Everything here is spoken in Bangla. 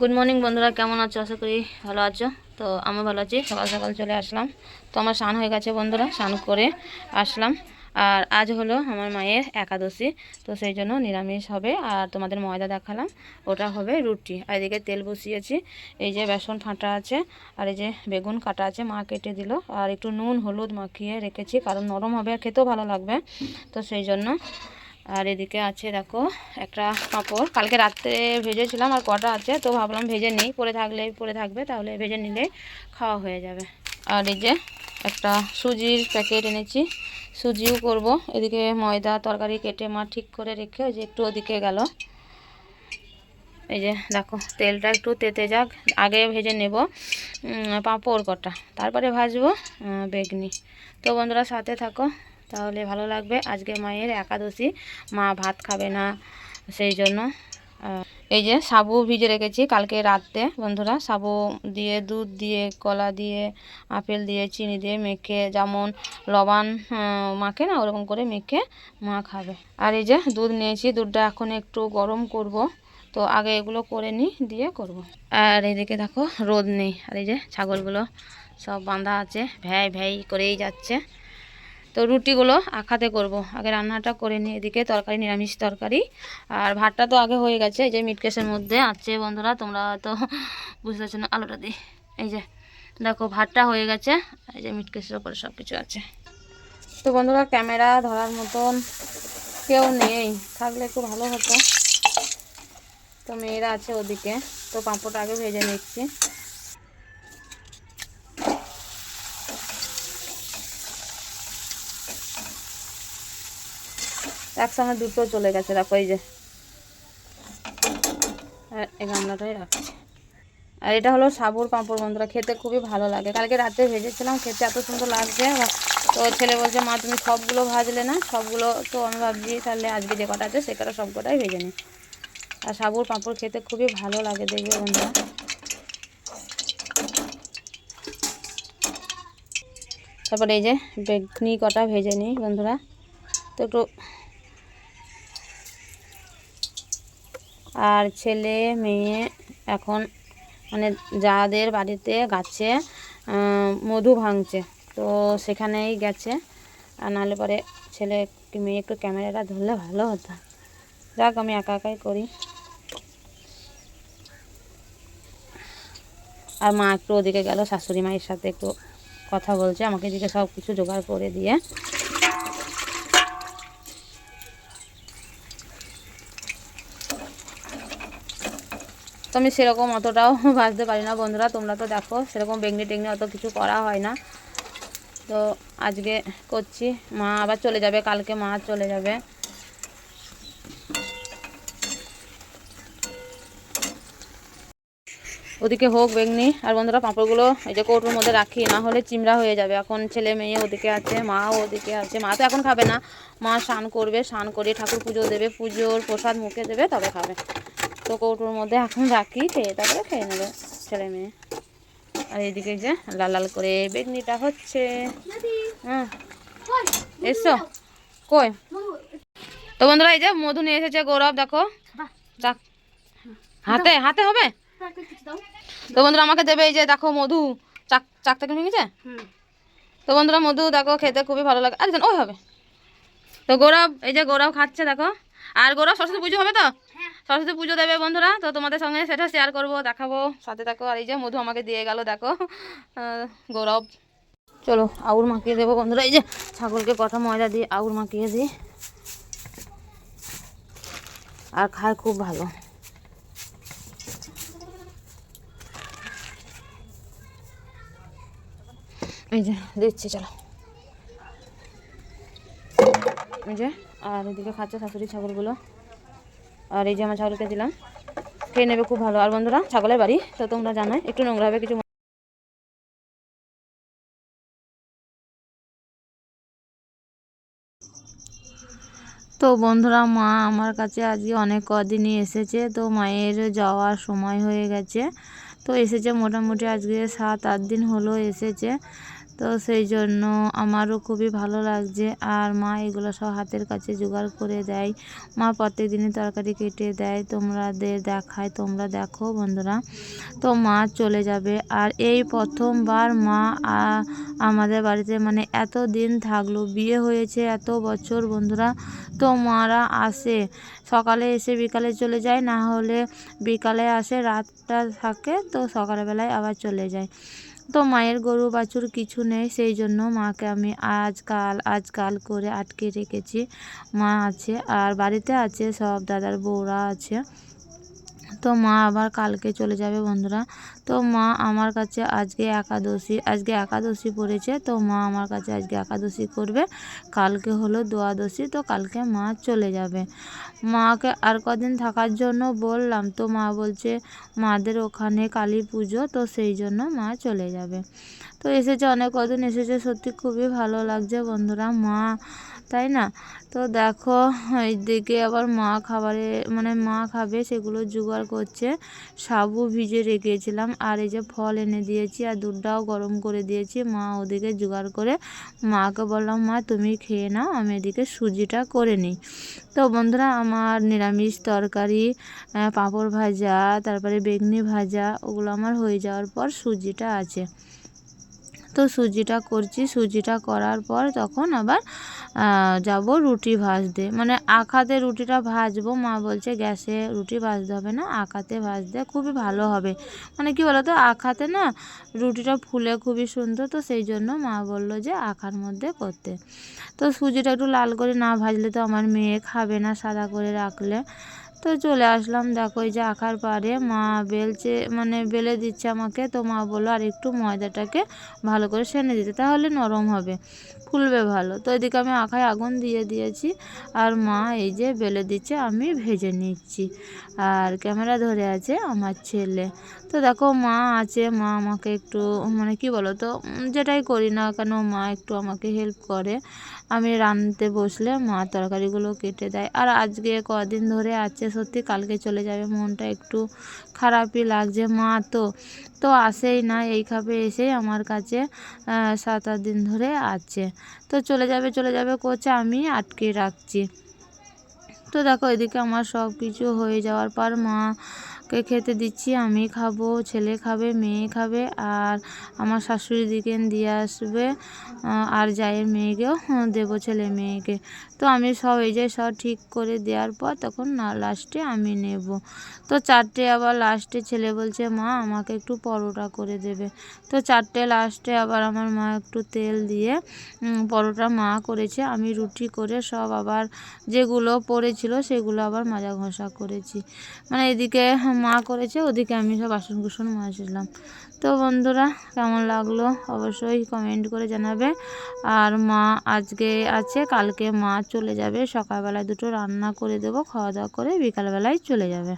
গুড মর্নিং বন্ধুরা, কেমন আছো? আশা করি ভালো আছো। তো আমি ভালো আছি। সকাল সকাল চলে আসলাম। তো আমার স্নান হয়ে গেছে বন্ধুরা, স্নান করে আসলাম। আর আজ হলো আমার মায়ের একাদশী, তো সেই জন্য নিরামিষ হবে। আর তোমাদের ময়দা দেখালাম, ওটা হবে রুটি। আর এদিকে তেল বসিয়েছি। এই যে বেসন ফাটা আছে, আর এই যে বেগুন কাটা আছে, মা কেটে দিল। আর একটু নুন, হলুদ মাখিয়ে রেখেছি, কারণ নরম হবে আর খেতেও ভালো লাগবে। তো সেই জন্য আর এদিকে আছে দেখো একটা পাঁপড়। কালকে রাত্রে ভেজেছিলাম আর কটা আছে, তো ভাবলাম ভেজে নিই। পরে থাকলে পরে থাকবে, তাহলে ভেজে নিলে খাওয়া হয়ে যাবে। আর এই যে একটা সুজির প্যাকেট এনেছি, সুজিও করব। এদিকে ময়দা তরকারি কেটে মা ঠিক করে রেখে ওই যে একটু ওদিকে গেল। এই যে দেখো, তেলটা একটু তেতে যাক, আগে ভেজে নেব পাঁপড় কটা। তারপরে ভাজবো বেগনি। তো বন্ধুরা সাথে থাকো। তাহলে ভালো লাগবে। আজকে মায়ের একাদশী, মা ভাত খাবে না, সেই জন্য এই যে সাবু ভিজে রেখেছি কালকে রাতে বন্ধুরা। সাবু দিয়ে, দুধ দিয়ে, কলা দিয়ে, আপেল দিয়ে, চিনি দিয়ে মেখে, যেমন লবণ মাখে না, ওরকম করে মেখে মা খাবে। আর এই যে দুধ নিয়েছি, দুধটা এখন একটু গরম করব। তো আগে এগুলো করে নিই, দিয়ে করব। আর এদিকে দেখো রোদ নেই। আর এই যে ছাগলগুলো সব বাঁধা আছে, ভ্যাই ভ্যাই করেই যাচ্ছে। তো রুটিগুলো আখাতে করব। আগে রান্নাটা করে নিই, এদিকে তরকারি, নিরামিষ তরকারি। আর ভাতটা তো আগে হয়ে গেছে, এই যে মিটকেসের মধ্যে আছে বন্ধুরা, তোমরা তো বুঝতে পারছ না, আলোটা দিই। এই যে, দেখো ভাতটা হয়ে গেছে, এই যে মিটকেসের ওপরে সব কিছু আছে। তো বন্ধুরা, ক্যামেরা ধরার মতন কেউ নেই, থাকলে একটু ভালো হতো। তো মেয়েরা আছে ওদিকে, তো পাঁপড়টা আগে ভেজে নিচ্ছি। একসঙ্গে দুটো চলে গেছে, দেখো এই যে। আর এই গামলাটাই রাখছি। আর এটা হলো সাবুর পাঁপড় বন্ধুরা, খেতে খুবই ভালো লাগে। কালকে রাতে ভেজেছিলাম, খেতে এত সুন্দর লাগছে। তো ছেলে বলছে, মা, তুমি সবগুলো ভাজলে না? সবগুলো তো আমি ভাবছি তাহলে আজকে যে কটা আছে সে কটা সব কটাই ভেজে নিই আর সাবুর পাঁপড় খেতে খুবই ভালো লাগে দেখবে, বন্ধুরা। তারপরে এই যে বেগনি কটা ভেজে নিই, বন্ধুরা। তো একটু আর ছেলে, মেয়ে এখন মানে যাদের বাড়িতে গাছে মধু ভাঙছে, তো সেখানেই গেছে। আর নাহলে পরে ছেলে কি মেয়ে একটু ক্যামেরাটা ধরলে ভালো হতো। যাক, আমি একা একাই করি। আর মা একটু ওদিকে গেল, শাশুড়ি মায়ের সাথে একটু কথা বলছে, আমাকে এদিকে সব কিছু জোগাড় করে দিয়ে। তো আমি সেরকম অতটাও ভাজতে পারি না, বন্ধুরা, তোমরা তো দেখো, সেরকম বেগনি টেগনি অত কিছু করা হয় না। তো আজকে করছি, মা আবার চলে যাবে, কালকে মা চলে যাবে। ওদিকে হোক বেগনি, আর বন্ধুরা, পাঁপড়গুলো এই যে কৌটোর মধ্যে রাখি, না হলে চিমড়া হয়ে যাবে। এখন ছেলে মেয়ে ওদিকে আছে মা ওদিকে আছে, মা তো এখন খাবে না। মা স্নান করবে, স্নান করে ঠাকুর পুজো দেবে, পুজোর প্রসাদ মুখে দেবে, তবে খাবে। তো কৌটোর মধ্যে এখন রাখি, খেয়ে তারপরে খেয়ে নেবে ছেলে মেয়ে। আর এদিকে যে লাল লাল করে বেগনিটা হচ্ছে। হ্যাঁ। এসো। কই? তো বন্ধুরা, এই যে মধু নিয়ে এসেছে গৌরব, দেখো। যাক। হাতে হাতে হবে? তো বন্ধুরা, আমাকে দেবে এই যে, দেখো মধু। চাক চাক থেকে ভেঙেছে তো বন্ধুরা, মধু দেখো, খেতে খুবই ভালো লাগে। আরে ওই হবে। তো গৌরব, এই যে গৌরব খাচ্ছে, দেখো। আর গৌরব, সরস্বতী পুজো হবে তো? সরস্বতী পুজো দেবে বন্ধুরা, তো তোমাদের সঙ্গে সেটা শেয়ার করব, দেখাবো। সাথে থাকো, আর এই যে মধু আমাকে দিয়ে গেল, দেখো। গৌরব। চলো, আউর মাখিয়ে দেবো বন্ধুরা, এই যে ছাগলকে কথা ময়দা দিয়ে আউর মাখিয়ে দিই। আর খায় খুব ভালো। এই যে, দিচ্ছি, চলো। এই যে, আর এদিকে খাচ্ছে শাশুড়ি ছাগলগুলো। আর এই যে আমার ছাগলকে দিলাম। খেয়ে নেবে খুব ভালো। আর বন্ধুরা, ছাগলের বাড়ি, তো তোমরা জানাই, একটু নোংরা হবে, কিছু তো বন্ধুরা, মা আমার কাছে আজকে অনেক কদিনই এসেছে, তো মায়ের যাওয়ার সময় হয়ে গেছে। তো এসেছে মোটামুটি আজকে সাত, আট দিন হলো এসেছে। তো সেই জন্য আমারও খুবই ভালো লাগছে। আর মা এগুলো সব হাতের কাছে জোগাড় করে দেয়। মা প্রত্যেক দিনই তরকারি কেটে দেয়। তোমরাদের দেখায়, তোমরা দেখো বন্ধুরা। তো মা চলে যাবে। আর এই প্রথমবার মা আমাদের বাড়িতে মানে এত দিন থাকল, বিয়ে হয়েছে এত বছর বন্ধুরা। তো মারা আসে। সকালে এসে বিকালে চলে যায়, না হলে বিকালে আসে, রাতটা থাকে, তো সকালবেলায় আবার চলে যায়। তো মায়ের গরু বাছুর কিছু নেই, সেই জন্য মাকে আমি আজকাল আজকাল করে আটকে রেখেছি। মা আছে আর বাড়িতে আছে, সব দাদার বউরা আছে। তো মা আবার কালকে চলে যাবে বন্ধুরা। তো মা আমার কাছে আজকে একাদশী আজকে একাদশী পড়েছে। তো মা আমার কাছে আজকে একাদশী করবে। কালকে হলো দ্বাদশী, তো কালকে মা চলে যাবে। মাকে আর কদিন থাকার জন্য বললাম, তো মা বলছে মাদের ওখানে কালী পুজো, তো সেই জন্য মা চলে যাবে। তো এসেছে, অনেক কদিন এসেছে, সত্যি খুবই ভালো লাগছে বন্ধুরা। মা তাই না? তো দেখো, এইদিকে আবার মা খাবারে মানে মা খাবে, সেগুলো জোগাড় করছে। সাবু ভিজে রেখেছিলাম, আর এই যে ফল এনে দিয়েছি, আর দুধটাও গরম করে দিয়েছি। মা ওদিকে জোগাড় করে, মাকে বললাম, মা, তুমি খেয়ে নাও, আমি এদিকে সুজিটা করে নিই। তো বন্ধুরা, আমার নিরামিষ তরকারি পাঁপড় ভাজা, তারপরে বেগনি ভাজা, ওগুলো আমার হয়ে যাওয়ার পর সুজিটা আছে। তো সুজিটা করছি, সুজিটা করার পর তখন আবার যাব রুটি ভাজতে। মানে আখাতে রুটিটা ভাজবো। মা বলছে, গ্যাসে রুটি ভাজতে হবে না, আখাতে ভাজতে খুবই ভালো হবে। মানে কি বলতো, আখাতে না রুটিটা ফুলে খুবই সুন্দর, তো সেই জন্য মা বলল যে আখার মধ্যে করতে। তো সুজিটা একটু লাল করে না ভাজলে তো আমার মেয়ে খাবে না সাদা করে রাখলে। তো চলে আসলাম। দেখো এই যে আখার পারে মা বেলছে মানে বেলে দিচ্ছে আমাকে। তো মা বলল, আর একটু ময়দাটাকে ভালো করে সেনে দিতে, তাহলে নরম হবে, ফুলবে ভালো। তো এদিকে আমি আখায় আগুন দিয়ে দিয়েছি। আর মা এই যে বেলে দিচ্ছে, আমি ভেজে নিচ্ছি। আর ক্যামেরা ধরে আছে আমার ছেলে। তো দেখো মা আছে, মা আমাকে একটু মানে কি বলো তো যেটাই করি না কেন মা একটু আমাকে হেল্প করে। আমি রাঁধতে বসলে মা তরকারিগুলো কেটে দেয়। আর আজকে কদিন ধরে আছে, সত্যি কালকে চলে যাবে, মনটা একটু খারাপই লাগছে। মা তো তো আসেই না, এই খাবে এসে আমার কাছে সাত আট দিন ধরে আছে। তো চলে যাবে চলে যাবে করছে আমি আটকে রাখছি। তো দেখো, এদিকে আমার সব কিছু হয়ে যাওয়ার পর মাকে খেতে দিচ্ছি, আমি খাব, ছেলে খাবে, মেয়ে খাবে, আর আমার শাশুড়ি দিকে দিয়ে আসবে আর জায়ের মেয়েকেও দেবো ছেলে মেয়েকে। তো আমি সব, এই যে সব ঠিক করে দেওয়ার পর তখন না, লাস্টে আমি নেব। তো চারটে আবার লাস্টে ছেলে বলছে, মা, আমাকে একটু পরোটা করে দেবে। তো চারটে লাস্টে আবার আমার মা একটু তেল দিয়ে পরোটা মা করেছে, আমি রুটি করে সব আবার যেগুলো পড়েছিল সেগুলো আবার মাজা ঘষা করেছি। মানে এদিকে মা করেছে, ওদিকে আমি সব বাসন কুসন মাজলাম। তো বন্ধুরা, কেমন লাগল অবশ্যই কমেন্ট করে জানাবে। আর মা আজকে আছে, কালকে মা চলে যাবে, সকালবেলায় দুটো রান্না করে দেবো, খাওয়া দাওয়া করে বিকালবেলায় চলে যাবে।